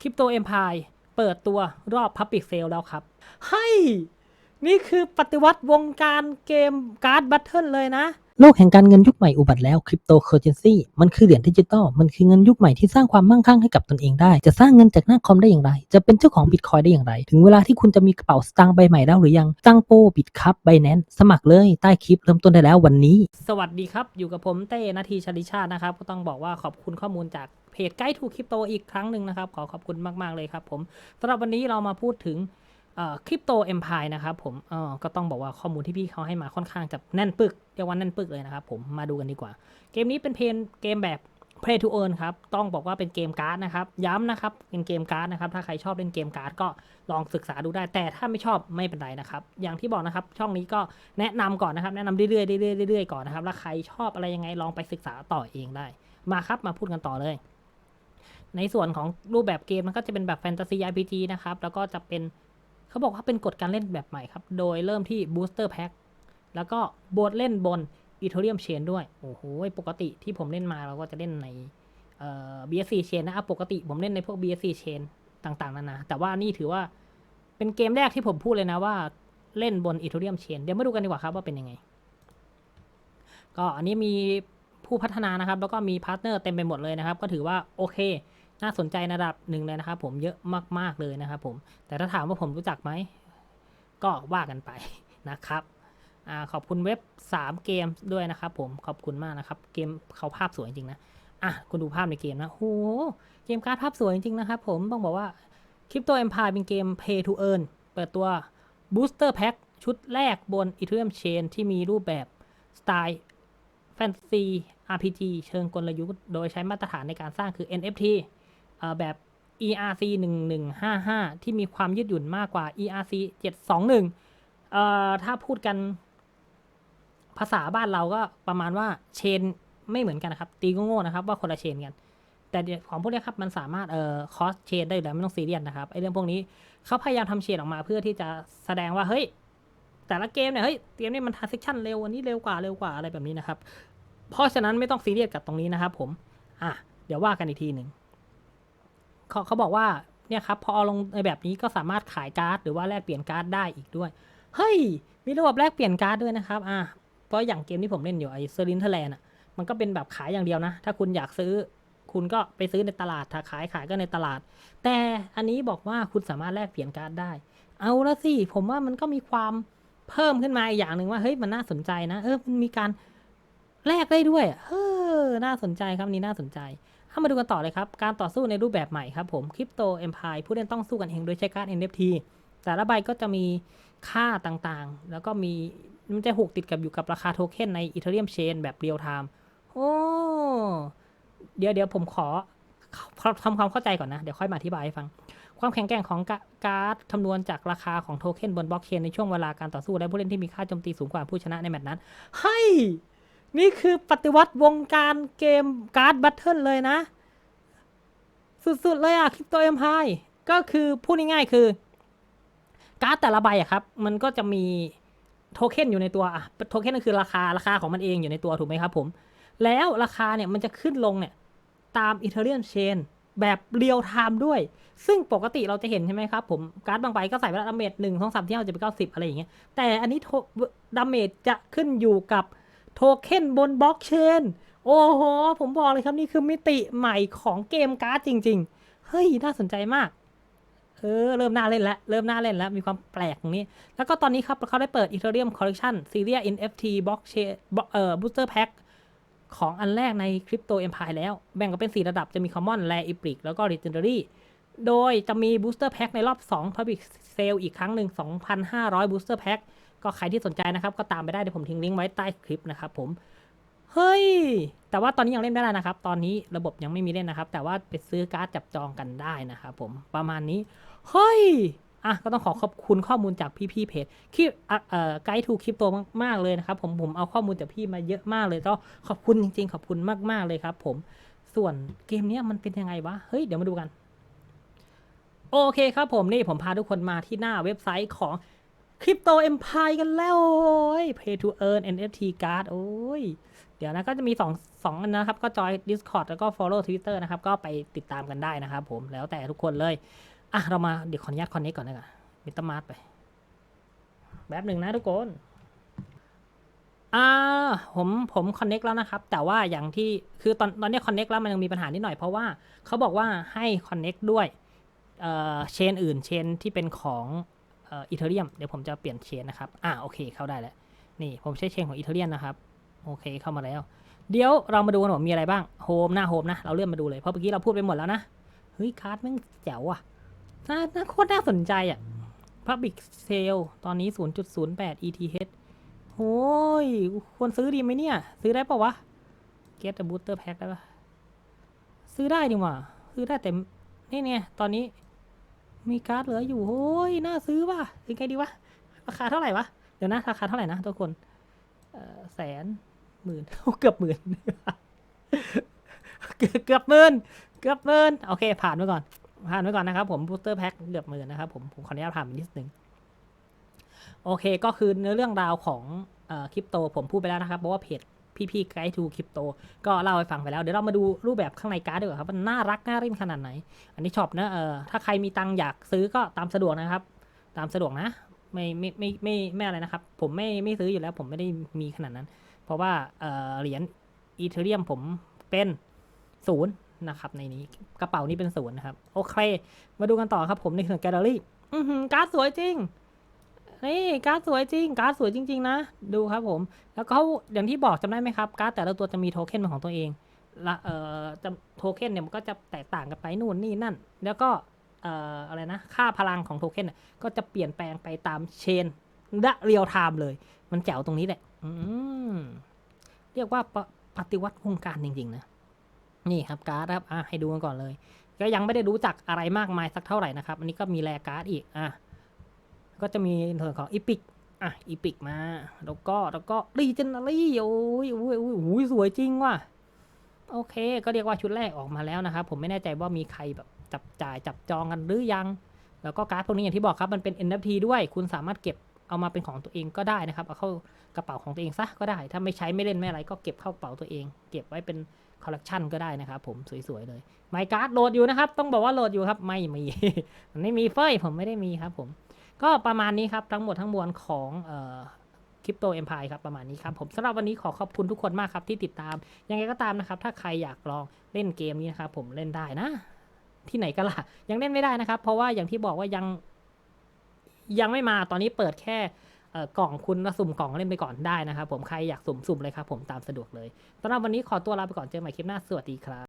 Crypto Empire เปิดตัวรอบ Public Sale แล้วครับเฮ้ยนี่คือปฏิวัติวงการเกมการ์ดบัตเทิลเลยนะ โลกแห่งการเงินยุคใหม่อุบัติแล้วคริปโตเคอร์เรนซีมันคือเหรียญดิจิตอลมันคือเงินยุคใหม่ที่สร้างความมั่งคั่งให้กับตนเองได้ จะสร้างเงินจากหน้าคอมได้อย่างไร จะเป็นเจ้าของบิตคอยได้อย่างไร ถึงเวลาที่คุณจะมีกระเป๋าสตางค์ใบใหม่แล้วหรือยังตั้งโปบิตคัพไบแนนสมัครเลยใต้คลิปเริ่มต้นได้แล้ววันนี้ สวัสดีครับ อยู่กับผมเต้นาทีชลิชาตินะครับก็ต้องบอกว่าขอบคุณข้อมูลจากเพ จไกด์ทูคริปโตอีกครั้งหนึ่งนะครับ ขอขอบคุณมาก ๆ เลยครับผมสำหรับวันนี้เรามาพูดถึงคริปโตเอ็มพายนะครับผมก็ต้องบอกว่าข้อมูลที่พี่เขาให้มาค่อนข้างจะแน่นปึกเรียกว่าแน่นปึกเลยนะครับผมมาดูกันดีกว่า เกมนี้เป็นเพนเกมแบบ Play to Earn ครับ ต้องบอกว่าเป็นเกมการ์ดนะครับ ย้ำนะครับ เป็นเกมการ์ดนะครับ ถ้าใครชอบเล่นเกมการ์ดก็ลองศึกษาดูได้ แต่ถ้าไม่ชอบไม่เป็นไรนะครับ อย่างที่บอกนะครับ ช่องนี้ก็แนะนำก่อนนะครับ แนะนำเรื่อยๆเรื่อยๆเรื่อยๆก่อนนะครับ แล้วใครชอบอะไรยังไงลองไปศึกษาต่อเองได้ มาครับ มาพูดกันต่อเลย ในส่วนของรูปแบบเกมมันก็จะเป็นแบบแฟนตาซี RPG นะครับ แล้วก็จะเป็นเขาบอกว่าเป็นกฎการเล่นแบบใหม่ครับ โดยเริ่มที่ Booster Pack แล้วก็บทเล่นบน Ethereum Chain ด้วย โอ้โห ปกติที่ผมเล่นมาเราก็จะเล่นในเอ่อ BSC Chain นะปกติผมเล่นในพวก BSC Chain ต่างๆนานา แต่ว่านี่ถือว่าเป็นเกมแรกที่ผมพูดเลยนะว่าเล่นบน Ethereum Chain เดี๋ยวมาดูกันดีกว่าครับว่าเป็นยังไง ก็อันนี้มีผู้พัฒนานะครับ แล้วก็มีพาร์ทเนอร์เต็มไปหมดเลยนะครับ ก็ถือว่าโอเค น่าสนใจระดับหนึ่งเลยนะครับ ผมเยอะมากๆเลยนะครับ ผมแต่ถ้าถามว่าผมรู้จักไหมก็ว่ากันไปนะครับอขอบคุณเว็บ 3 เกมด้วยนะครับผมขอบคุณมากนะครับ เกมเขาภาพสวยจริงนะอะคุณดูภาพในเกมนะโหเกมการ์ดภาพสวยจริงนะครับ ผมต้องบอกว่า Crypto Empire เป็นเกม Pay to Earn เปิดตัว Booster Pack ชุดแรกบน Ethereum Chain ที่มีรูปแบบสไตล์แฟนตาซี RPG เชิงกลยุทธ์โดยใช้มาตรฐานในการสร้างคือ NFT เอ่อ แบบ ERC 1155 ที่มีความยืดหยุ่นมากกว่า ERC 721เอ่อถ้าพูดกันภาษาบ้านเราก็ประมาณว่าเชนไม่เหมือนกันนะครับ ตีก็โง่ๆนะครับว่าคนละเชนกัน แต่ของพวกนี้ครับมันสามารถเอ่อคอสเชนได้อยู่แล้วไม่ต้องซีเรียสนะครับไอเรื่องพวกนี้เขาพยายามทำเชนออกมาเพื่อที่จะแสดงว่าเฮ้ยแต่ละเกมเนี่ยเฮ้ยเกมนี้มันทร์เซชันเร็วอันนี้เร็วกว่าเร็วกว่าอะไรแบบนี้นะครับ เพราะฉะนั้นไม่ต้องซีเรียสกับตรงนี้นะครับผม อะ เดี๋ยวว่ากันอีกทีหนึ่ง เขาเขาบอกว่าเนี่ยครับพอเอาลงในแบบนี้ก็สามารถขายการ์ดหรือว่าแลกเปลี่ยนการ์ดได้อีกด้วย เฮ้ย มีระบบแลกเปลี่ยนการ์ดด้วยนะครับอะเพราะอย่างเกมที่ผมเล่นอยู่ไอ้เซอร์ลินเทแลนด์อะมันก็เป็นแบบขายอย่างเดียวนะ ถ้าคุณอยากซื้อคุณก็ไปซื้อในตลาดถ้าขายขายก็ในตลาด แต่อันนี้บอกว่าคุณสามารถแลกเปลี่ยนการ์ดได้ เอาละสิผมว่ามันก็มีความเพิ่มขึ้นมาอีกอย่างหนึ่งว่าเฮ้ยมันน่าสนใจนะ เออมันมีการแลกได้ด้วยอะเอน่าสนใจครับนี่น่าสนใจ เข้ามาดูกันต่อเลยครับ การต่อสู้ในรูปแบบใหม่ครับผมคริปโตเอ็มพายผู้เล่นต้องสู้กันเองโดยใช้การ์ด NFT แต่ละใบก็จะมีค่าต่างๆ แล้วก็มีมันจะหูกติดกับอยู่กับราคาโทเค็นใน Ethereum Chain แบบเรียลไทม์โอ้เดี๋ยวเดี๋ยวผมขอทำความเข้าใจก่อนนะ เดี๋ยวค่อยมาอธิบายให้ฟัง ความแข็งแกร่งของกะการ์ดคำนวณจากราคาของโทเค็นบนบล็อกเชนในช่วงเวลาการต่อสู้และผู้เล่นที่มีค่าโจมตีสูงกว่าผู้ชนะในแมตช์นั้นเฮ้ย นี่คือปฏิวัติวงการเกมการ์ดบัตเทิลเลยนะ สุดๆเลยอะคริปโตเอ็มพายก็คือพูดง่ายๆคือ การ์ดแต่ละใบอะครับ มันก็จะมีโทเค็นอยู่ในตัวอะโทเค็นก็คือราคาราคาของมันเองอยู่ในตัวถูกไหมครับผม แล้วราคาเนี่ยมันจะขึ้นลงเนี่ยตาม Ethereum Chain แบบเรียลไทม์ด้วย ซึ่งปกติเราจะเห็นใช่ไหมครับผมการ์ดบางใบก็ใส่ไว้แล้วดาเมจหนึ่งสองสามที่เราจะไปเก้าสิบอะไรอย่างเงี้ยแต่อันนี้ดาเมจจะขึ้นอยู่กับ โทเค็นบนบล็อกเชน โอ้โห ผมบอกเลยครับนี่คือมิติใหม่ของเกมการ์ดจริง ๆ เฮ้ย น่าสนใจมาก เออ เริ่มน่าเล่นแล้ว เริ่มน่าเล่นแล้ว มีความแปลกนี้ แล้วก็ตอนนี้ครับเขาได้เปิด Ethereum Collection Series NFT Blockchain เอ่อ Booster Pack ของอันแรกใน Crypto Empire แล้ว แบ่งกันเป็น 4 ระดับจะมี Common Rare Epic แล้วก็ Legendary โดยจะมี Booster Pack ในรอบ 2 Public Sale อีกครั้งหนึ่ง 2,500 Booster Pack ก็ใครที่สนใจนะครับ ก็ตามไปได้เดี๋ยวผมทิ้งลิงก์ไว้ใต้คลิปนะครับผมเฮ้ย แต่ว่าตอนนี้ยังเล่นไม่ได้นะครับ ตอนนี้ระบบยังไม่มีเล่นนะครับ แต่ว่าไปซื้อการ์ดจับจองกันได้นะครับผม ประมาณนี้ เฮ้ย อะ ก็ต้องขอขอบคุณข้อมูลจากพี่ๆเพจคลิปเอ่อไกด์ทูคริปโตมากๆเลยนะครับ ผม ผมเอาข้อมูลจากพี่มาเยอะมากเลย ก็ขอบคุณจริง ๆ ขอบคุณมากๆเลยครับ ผม ส่วนเกมนี้มันเป็นยังไงวะ เฮ้ย เดี๋ยวมาดูกัน โอเคครับผม นี่ผมพาทุกคนมาที่หน้าเว็บไซต์ของ Crypto Empire กันแล้วโอ้ย Pay to Earn NFT Card โอ้ย เดี๋ยวนะก็จะมีสองสองอันนะครับ ก็จอย Discord แล้วก็ follow Twitter นะครับ ก็ไปติดตามกันได้นะครับผมแล้วแต่ทุกคนเลย อะ เรามาเดี๋ยวขออนุญาตคอนเนคก่อนนะกันมิตรมาร์ไปแป๊บหนึ่งนะทุกคน อ่า ผมผมคอนเน็กแล้วนะครับ แต่ว่าอย่างที่คือตอนตอนนี้คอนเน็กแล้วมันยังมีปัญหานิดหน่อยเพราะว่าเขาบอกว่าให้คอนเน็กด้วยเอ่อเชนอื่นเชนที่เป็นของ อีเทเรียมเดี๋ยวผมจะเปลี่ยนเชนนะครับ อ่าโอเคเข้าได้แล้ว นี่ผมใช้เชนของอีเทเรียมนะครับ โอเคเข้ามาแล้ว เดี๋ยวเรามาดูกันว่ามีอะไรบ้างโฮมหน้าโฮมนะ เราเลื่อนมาดูเลย เพราะเมื่อกี้เราพูดไปหมดแล้วนะ เฮ้ยการ์ดแม่งแจ๋วอะน่าน่าโคตรน่าสนใจอะ Public Sale ตอนนี้ 0.08 ETH โอ้ยควรซื้อดีไหมเนี่ย ซื้อได้ปะวะ Get a Booster Pack ได้ปะซื้อได้ดีว่าซื้อได้แต่นี่เนี่ยตอนนี้ มีการ์ดเหลืออยู่โอ้ยน่าซื้อว่ะยังไงดีวะ ราคาเท่าไหร่วะ เดี๋ยวนะราคาเท่าไหร่นะทุกคนแสนหมื่นเกือบหมื่นเกือบเกือบหมื่นเกือบหมื่นโอเค ผ่านไปก่อน ผ่านไปก่อนนะครับผมบูสเตอร์แพ็คเกือบหมื่นนะครับผมผมขออนุญาตผ่านไปนิดนึงโอเคก็คือเนื้อเรื่องราวของคริปโตผมพูดไปแล้วนะครับเพราะว่าเพจ พี่พี่ไกด์ทูคริปโตก็เล่าให้ฟังไปแล้ว เดี๋ยวเรามาดูรูปแบบข้างในการ์ดดีกว่าครับมันน่ารักน่าเล่นขนาดไหน อันนี้ช็อปนะเออถ้าใครมีตังค์อยากซื้อก็ตามสะดวกนะครับ ตามสะดวกนะ ไม่ไม่ไม่ไม่ไม่อะไรนะครับ ผมไม่ไม่ซื้ออยู่แล้วผมไม่ได้มีขนาดนั้น เพราะว่าเออเหรียญอีเทเรียมผมเป็นศูนย์นะครับในนี้กระเป๋านี้เป็นศูนย์นะครับ โอเค มาดูกันต่อครับผมในส่วนแกลเลอรี่การ์ดสวยจริง นี่การ์ดสวยจริง การ์ดสวยจริง ๆ นะ ดูครับผม แล้วก็อย่างที่บอกจำได้ไหมครับ การ์ดแต่ละตัวจะมีโทเค็นเป็นของตัวเองละเอ่อจะโทเค็นเนี่ยมันก็จะแตกต่างกันไปนู่นนี่นั่น แล้วก็เอ่ออะไรนะ ค่าพลังของโทเค็นก็จะเปลี่ยนแปลงไปตามเชนและเรียลไทม์เลย มันแจ๋วตรงนี้แหละอืมเรียกว่าปปฏิวัติวงการจริง ๆ นะ นี่ครับการ์ดครับอะให้ดูกันก่อนเลย ก็ยังไม่ได้รู้จักอะไรมากมายสักเท่าไหร่นะครับ อันนี้ก็มีแรการ์ดอีกอะ ก็จะมีในส่วนของอีพิกอะอีพิกมา แล้วก็แล้วก็รีเจนนารี่โอ้ยโอ้ยโอ้ยโอ้ยสวยจริงว่ะโอเค ก็เรียกว่าชุดแรกออกมาแล้วนะครับ ผมไม่แน่ใจว่ามีใครแบบจับจ่ายจับจองกันหรือยัง แล้วก็การ์ดพวกนี้อย่างที่บอกครับมันเป็น NFT ด้วย คุณสามารถเก็บเอามาเป็นของตัวเองก็ได้นะครับ เอาเข้ากระเป๋าของตัวเองซะก็ได้ ถ้าไม่ใช้ไม่เล่นไม่อะไรก็เก็บเข้ากระเป๋าตัวเอง เก็บไว้เป็นคอลเลกชันก็ได้นะครับผมสวยๆเลยไมการ์ดโหลดอยู่นะครับ ต้องบอกว่าโหลดอยู่ครับ ไม่มี มันไม่มีเฟ้ยผมไม่ได้มีครับผม ก็ประมาณนี้ครับทั้งหมดทั้งมวลของคริปโตเอ็มพายครับประมาณนี้ครับผมสำหรับวันนี้ขอขอบคุณทุกคนมากครับที่ติดตาม ยังไงก็ตามนะครับ ถ้าใครอยากลองเล่นเกมนี้นะครับผมเล่นได้นะ ที่ไหนก็ล่ะ ยังเล่นไม่ได้นะครับ เพราะว่าอย่างที่บอกว่ายังยังไม่มาตอนนี้เปิดแค่กล่องคุณสุ่มกล่องเล่นไปก่อนได้นะครับ ผมใครอยากสุ่มสุ่มเลยครับผมตามสะดวกเลยสำหรับวันนี้ขอตัวลาไปก่อนเจอใหม่คลิปหน้าสวัสดีครับ